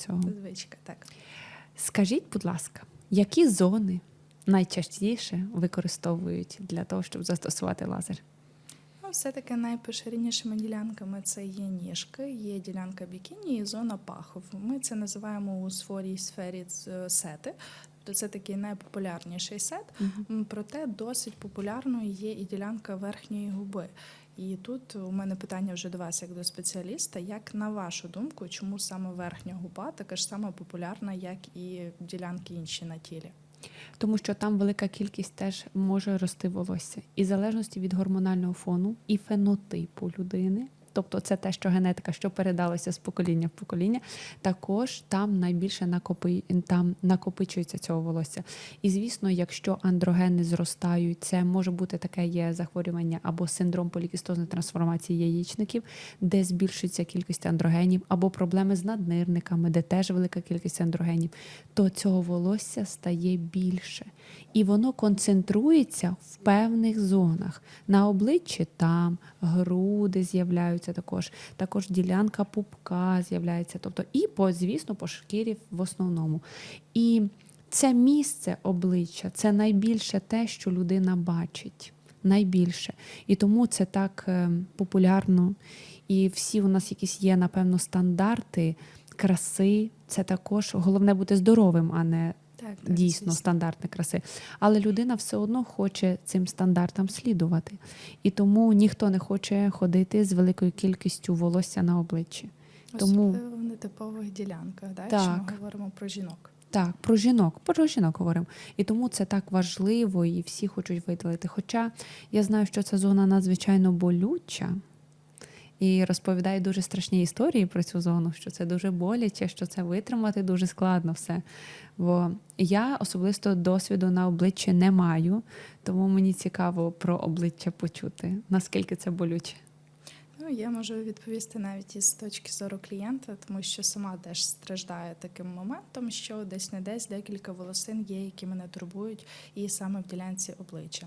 цього. Звичка, так. Скажіть, будь ласка, які зони найчастіше використовують для того, щоб застосувати лазер? Ну, все-таки найпоширенішими ділянками це є ніжки, є ділянка бікіні і зона пахов. Ми це називаємо у сфорій сфері ц- сети. Тобто це такий найпопулярніший сет. М, Проте досить популярною є і ділянка верхньої губи. І тут у мене питання вже до вас, як до спеціаліста. Як на вашу думку, чому саме верхня губа така ж сама популярна, як і ділянки інші на тілі? Тому що там велика кількість теж може рости волосся. І в залежності від гормонального фону і фенотипу людини. Тобто це те, що генетика, що передалося з покоління в покоління, також там найбільше накопи, там накопичується цього волосся. І звісно, якщо андрогени зростають, це може бути таке є захворювання або синдром полікістозної трансформації яєчників, де збільшується кількість андрогенів, або проблеми з наднирниками, де теж велика кількість андрогенів, то цього волосся стає більше. І воно концентрується в певних зонах. На обличчі там груди з'являються також, також ділянка пупка з'являється. Тобто, і по, звісно, по шкірі в основному. І це місце обличчя це найбільше те, що людина бачить. Найбільше. І тому це так е, популярно. І всі у нас якісь є, напевно, стандарти краси. Це також головне бути здоровим, а не Так, так дійсно звісно. стандартне краси. Але людина все одно хоче цим стандартам слідувати. І тому ніхто не хоче ходити з великою кількістю волосся на обличчі. Тому Особливо в нетипових ділянках, да, Так. якщо ми говоримо про жінок. так, про жінок, про жінок говоримо. І тому це так важливо, і всі хочуть видалити. Хоча я знаю, що ця зона надзвичайно болюча. І розповідає дуже страшні історії про цю зону, що це дуже боляче, що це витримати дуже складно все. Бо я особисто досвіду на обличчі не маю, тому мені цікаво про обличчя почути, наскільки це болюче. Ну, я можу відповісти навіть із точки зору клієнта, тому що сама теж страждаю таким моментом, що десь не десь декілька волосин є, які мене турбують, і саме в ділянці обличчя.